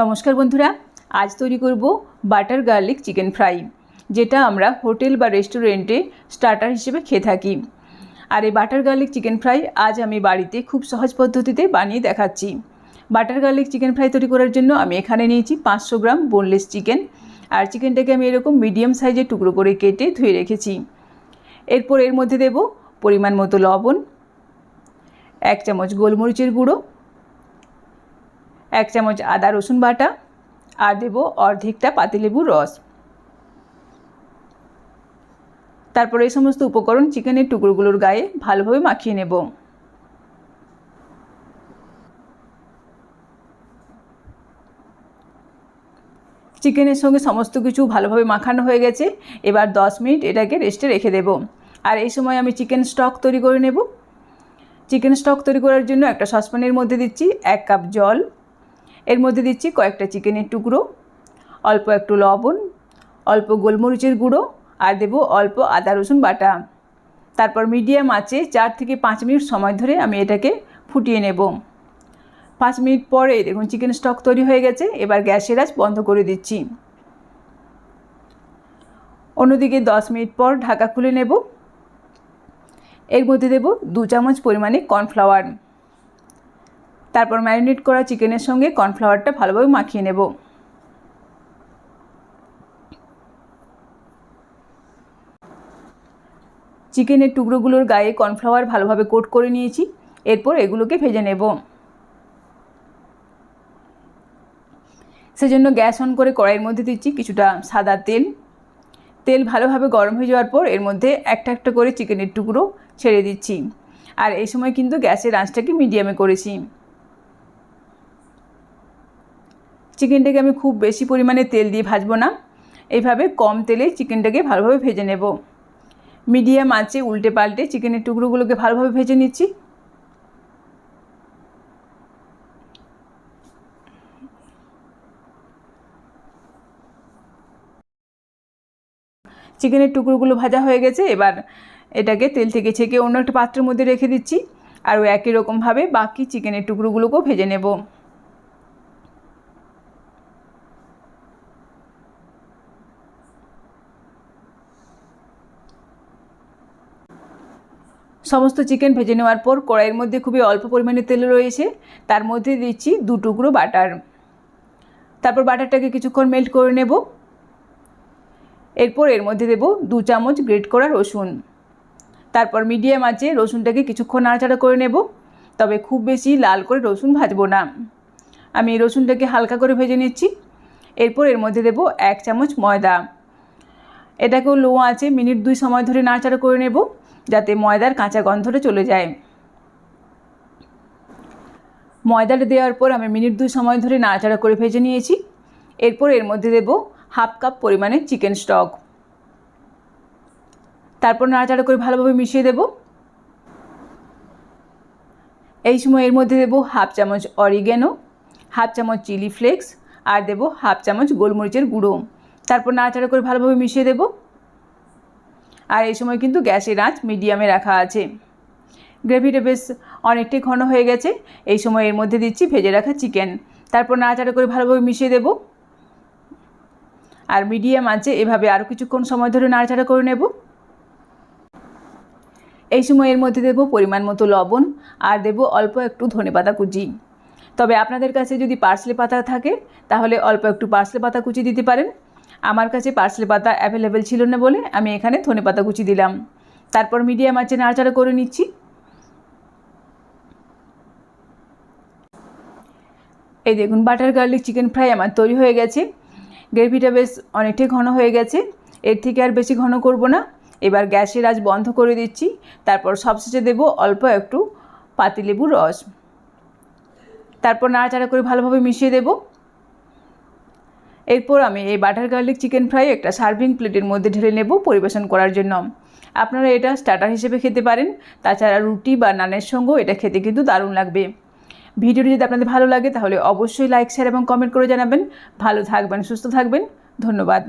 নমস্কার বন্ধুরা, আজ তৈরি করব বাটার গার্লিক চিকেন ফ্রাই, যেটা আমরা হোটেল বা রেস্টুরেন্টে স্টার্টার হিসেবে খেয়ে থাকি। আর এই বাটার গার্লিক চিকেন ফ্রাই আজ আমি বাড়িতে খুব সহজ পদ্ধতিতে বানিয়ে দেখাচ্ছি। বাটার গার্লিক চিকেন ফ্রাই তৈরি করার জন্য আমি এখানে নিয়েছি পাঁচশো গ্রাম বোনলেস চিকেন, আর চিকেনটাকে আমি এরকম মিডিয়াম সাইজের টুকরো করে কেটে ধুয়ে রেখেছি। এরপর এর মধ্যে দেব পরিমাণ মতো লবণ, এক চামচ গোলমরিচের গুঁড়ো এক চামচ আদা রসুন বাটা আর দেব অর্ধেকটা পাতিলেবুর রস। তারপরে এই সমস্ত উপকরণ চিকেনের টুকরোগুলোর গায়ে ভালোভাবে মাখিয়ে নেব। চিকেনের সঙ্গে সমস্ত কিছু ভালোভাবে মাখানো হয়ে গেছে। এবার দশ মিনিট এটাকে রেস্টে রেখে দেব। আর এই সময় আমি চিকেন স্টক তৈরি করে নেব। চিকেন স্টক তৈরি করার জন্য একটা সসপ্যানের মধ্যে দিচ্ছি এক কাপ জল এর মধ্যে দিচ্ছি কয়েকটা চিকেনের টুকরো, অল্প একটু লবণ, অল্প গোলমরিচের গুঁড়ো আর দেবো অল্প আদা, রসুন বাটা। তারপর মিডিয়াম আঁচে চার থেকে পাঁচ মিনিট সময় ধরে আমি এটাকে ফুটিয়ে নেব। পাঁচ মিনিট পরে দেখুন চিকেন স্টক তৈরি হয়ে গেছে, এবার গ্যাসের আঁচ বন্ধ করে দিচ্ছি। অন্যদিকে দশ মিনিট পর ঢাকা খুলে নেব। এর মধ্যে দেব দু চামচ পরিমাণে কর্নফ্লাওয়ার। তারপর ম্যারিনেট করা চিকেনের সঙ্গে কর্নফ্লাওয়ারটা ভালোভাবে মাখিয়ে নেব। চিকেনের টুকরোগুলোর গায়ে কর্নফ্লাওয়ার ভালোভাবে কোট করে নিয়েছি, এরপর এগুলোকে ভেজে নেব। সেজন্য গ্যাস অন করে কড়াইয়ের মধ্যে দিচ্ছি কিছুটা সাদা তেল। তেল ভালোভাবে গরম হয়ে যাওয়ার পর এর মধ্যে একটা একটা করে চিকেনের টুকরো ছেড়ে দিচ্ছি। আর এই সময় কিন্তু গ্যাসের আঁচটাকে মিডিয়ামে করেছি। চিকেনটাকে আমি খুব বেশি পরিমাণে তেল দিয়ে ভাজবো না। এইভাবে কম তেলে চিকেনটাকে ভালোভাবে ভেজে নেব। মিডিয়াম আঁচে উল্টে পাল্টে চিকেনের টুকরোগুলোকে ভালোভাবে ভেজে নিচ্ছি। চিকেনের টুকরোগুলো ভাজা হয়ে গেছে, এবার এটাকে তেল থেকে ছেঁকে অন্য একটা পাত্রের মধ্যে রেখে দিচ্ছি। আর একই রকমভাবে বাকি চিকেনের টুকরোগুলোকেও ভেজে নেব। সমস্ত চিকেন ভেজে নেওয়ার পর কড়াইয়ের মধ্যে খুবই অল্প পরিমাণে তেল রয়েছে। তার মধ্যে দিচ্ছি দু টুকরো বাটার। তারপর বাটারটাকে কিছুক্ষণ মেল্ট করে নেব। এরপর এর মধ্যে দেব দু চামচ গ্রেট করা রসুন। তারপর মিডিয়াম আছে, রসুনটাকে কিছুক্ষণ নাড়াচাড়া করে নেব। তবে খুব বেশি লাল করে রসুন ভাজবো না। আমি রসুনটাকে হালকা করে ভেজে নিচ্ছি। এরপর এর মধ্যে দেব এক চামচ ময়দা। এটাকেও লো আছে মিনিট দুই সময় ধরে নাড়াচাড়া করে নেব। যাতে ময়দার কাঁচা গন্ধটা চলে যায়। ময়দাটা দেওয়ার পর আমি মিনিট দুই সময় ধরে নাড়াচাড়া করে ভেজে নিয়েছি। এরপর এর মধ্যে দেব হাফ কাপ পরিমাণে চিকেন স্টক। তারপর নাড়াচাড়া করে ভালোভাবে মিশিয়ে দেব। এই সময় এর মধ্যে দেব হাফ চামচ অরিগেনো, হাফ চামচ চিলি ফ্লেক্স আর দেব হাফ চামচ গোলমরিচের গুঁড়ো। তারপর নাড়াচাড়া করে ভালোভাবে মিশিয়ে দেব। আর এই সময় কিন্তু গ্যাসের আঁচ মিডিয়ামে রাখা আছে। গ্রেভিটা বেশ অনেকটাই ঘন হয়ে গেছে। এই সময় এর মধ্যে দিচ্ছি ভেজে রাখা চিকেন। তারপর নাড়াচাড়া করে ভালোভাবে মিশিয়ে দেব। আর মিডিয়াম আছে এভাবে আরও কিছুক্ষণ সময় ধরে নাড়াচাড়া করে নেব। এই সময় এর মধ্যে দেব পরিমাণ মতো লবণ আর দেব অল্প একটু ধনেপাতা কুচি। তবে আপনাদের কাছে যদি পার্সলে পাতা থাকে, তাহলে অল্প একটু পার্সলে পাতা কুচি দিতে পারেন। আমার কাছে পার্সলে পাতা অ্যাভেলেবেল ছিল না বলে আমি এখানে ধনে পাতা কুচি দিলাম। তারপর মিডিয়াম আঁচে নাড়াচাড়া করে নিচ্ছি। এই দেখুন বাটার গার্লিক চিকেন ফ্রাই আমার তৈরি হয়ে গেছে। গ্রেভিটা বেশ অনেকটাই ঘন হয়ে গেছে। এর থেকে আর বেশি ঘন করব না। এবার গ্যাসের আজ বন্ধ করে দিচ্ছি। তারপর সবশেষে দেব অল্প একটু পাতিলেবুর রস। তারপর নাড়াচাড়া করে ভালোভাবে মিশিয়ে দেব। এরপর আমি এই বাটার গার্লিক চিকেন ফ্রাই একটা সার্ভিং প্লেটের মধ্যে ঢেলে নেব পরিবেশন করার জন্য। আপনারা এটা স্টার্টার হিসেবে খেতে পারেন, তাছাড়া রুটি বা নানের সঙ্গেও এটা খেতে কিন্তু দারুণ লাগবে। ভিডিওটি যদি আপনাদের ভালো লাগে তাহলে অবশ্যই লাইক শেয়ার এবং কমেন্ট করে জানাবেন। ভালো থাকবেন, সুস্থ থাকবেন। ধন্যবাদ।